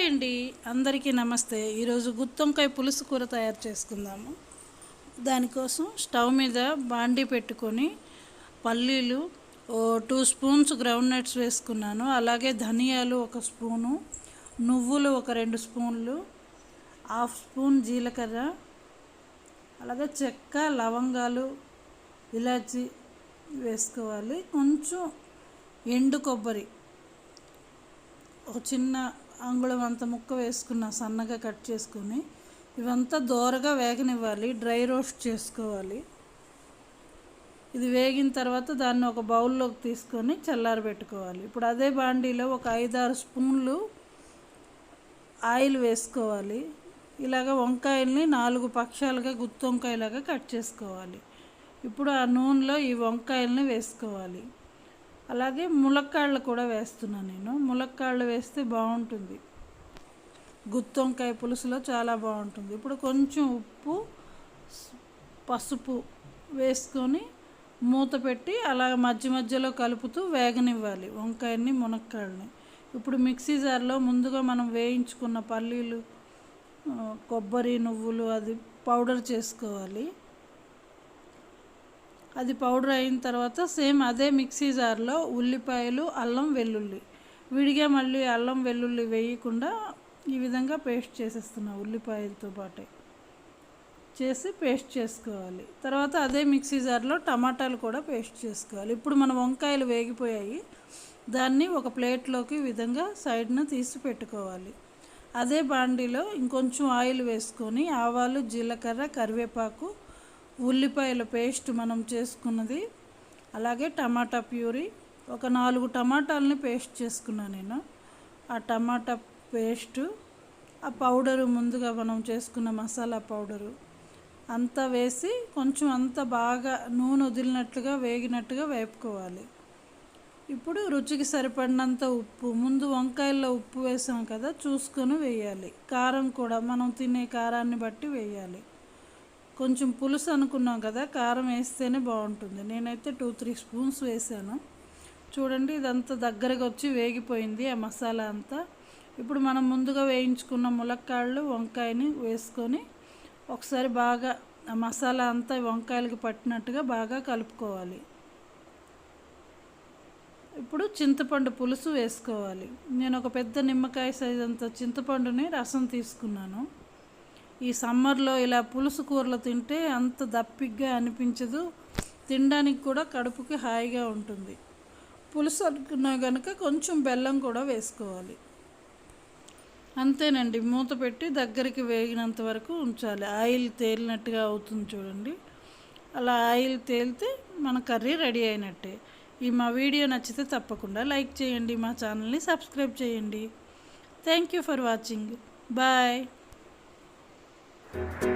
Hi అండి అందరికీ నమస్తే. ఈరోజు గుత్తొంకాయ పులుసు కూర తయారు చేసుకుందాము. దానికోసం స్టవ్ మీద బాండీ పెట్టుకొని పల్లీలు ఓ టూ స్పూన్స్ గ్రౌండ్ నట్స్ వేసుకున్నాను. అలాగే ధనియాలు ఒక స్పూను నువ్వులు ఒక రెండు స్పూన్లు హాఫ్ స్పూన్ జీలకర్ర అలాగే చెక్క లవంగాలు ఇలాచి వేసుకోవాలి. కొంచెం ఎండు కొబ్బరి ఒక చిన్న అంగుళం అంత ముక్క వేసుకున్న సన్నగా కట్ చేసుకొని ఇవంతా దోరగా వేగనివ్వాలి డ్రై రోస్ట్ చేసుకోవాలి. ఇది వేగిన తర్వాత దాన్ని ఒక బౌల్లోకి తీసుకొని చల్లారబెట్టుకోవాలి ఇప్పుడు అదే బాండీలో ఒక ఐదారు స్పూన్లు ఆయిల్ వేసుకోవాలి. ఇలాగ వంకాయల్ని నాలుగు పక్షాలుగా గుత్తి వంకాయలాగా కట్ చేసుకోవాలి. ఇప్పుడు ఆ నూనెలో ఈ వంకాయల్ని వేసుకోవాలి. అలాగే ములక్కాళ్ళు కూడా వేస్తున్నాను నేను. ములక్కాళ్ళు వేస్తే బాగుంటుంది. గుత్తొంకాయ పులుసులో చాలా బాగుంటుంది. ఇప్పుడు కొంచెం ఉప్పు పసుపు వేసుకొని మూత పెట్టి అలా మధ్య మధ్యలో కలుపుతూ వేగనివ్వాలి వంకాయని మునక్కాళ్ళని. ఇప్పుడు మిక్సీ జార్లో ముందుగా మనం వేయించుకున్న పల్లీలు కొబ్బరి నువ్వులు అది పౌడర్ చేసుకోవాలి. అది పౌడర్ అయిన తర్వాత సేమ్ అదే మిక్సీ జార్లో ఉల్లిపాయలు అల్లం వెల్లుల్లి. విడిగా మళ్ళీ అల్లం వెల్లుల్లి వేయకుండా ఈ విధంగా పేస్ట్ చేసేస్తున్నా ఉల్లిపాయలతో పాటే. చేసి పేస్ట్ చేసుకోవాలి. తర్వాత అదే మిక్సీ జార్లో టమాటాలు కూడా పేస్ట్ చేసుకోవాలి. ఇప్పుడు మన వంకాయలు వేగిపోయాయి. దాన్ని ఒక ప్లేట్లోకి విధంగా సైడ్న తీసి పెట్టుకోవాలి. అదే బాండీలో ఇంకొంచెం ఆయిల్ వేసుకొని ఆవాలు జీలకర్ర కరివేపాకు ఉల్లిపాయల పేస్ట్ మనం చేసుకున్నది అలాగే టమాటా ప్యూరీ ఒక నాలుగు టమాటాలని పేస్ట్ చేసుకున్నాను నేను. ఆ టమాటా పేస్టు ఆ పౌడరు ముందుగా మనం చేసుకున్న మసాలా పౌడరు అంతా వేసి కొంచెం అంత బాగా నూనె వదిలినట్లుగా వేగినట్టుగా వేపుకోవాలి. ఇప్పుడు రుచికి సరిపడినంత ఉప్పు ముందు వంకాయల్లో ఉప్పు వేసాం కదా చూసుకొని వేయాలి. కారం కూడా మనం తినే కారాన్ని బట్టి వేయాలి. కొంచెం పులుసు అనుకున్నాం కదా కారం వేస్తేనే బాగుంటుంది. నేనైతే టూ త్రీ స్పూన్స్ వేసాను చూడండి ఇదంతా దగ్గరగా వచ్చి వేగిపోయింది ఆ మసాలా అంతా. ఇప్పుడు మనం ముందుగా వేయించుకున్న ములక్కాళ్ళు వంకాయని వేసుకొని ఒకసారి బాగా ఆ మసాలా అంతా వంకాయలకి పట్టినట్టుగా బాగా కలుపుకోవాలి. ఇప్పుడు చింతపండు పులుసు వేసుకోవాలి. నేను ఒక పెద్ద నిమ్మకాయ సైజ్ అంత చింతపండుని రసం తీసుకున్నాను. ఈ సమ్మర్లో ఇలా పులుసు కూరలు తింటే అంత దప్పిగ్గా అనిపించదు. తినడానికి కూడా కడుపుకి హాయిగా ఉంటుంది. పులుసు అనుకున్నా కనుక కొంచెం బెల్లం కూడా వేసుకోవాలి. అంతేనండి మూత పెట్టి దగ్గరికి వేగినంత వరకు ఉంచాలి. ఆయిల్ తేలినట్టుగా అవుతుంది చూడండి. అలా ఆయిల్ తేలితే మన కర్రీ రెడీ అయినట్టే. ఈ మా వీడియో నచ్చితే తప్పకుండా లైక్ చేయండి మా ఛానల్ని సబ్స్క్రైబ్ చేయండి. Thank you for watching. Bye. Thank you.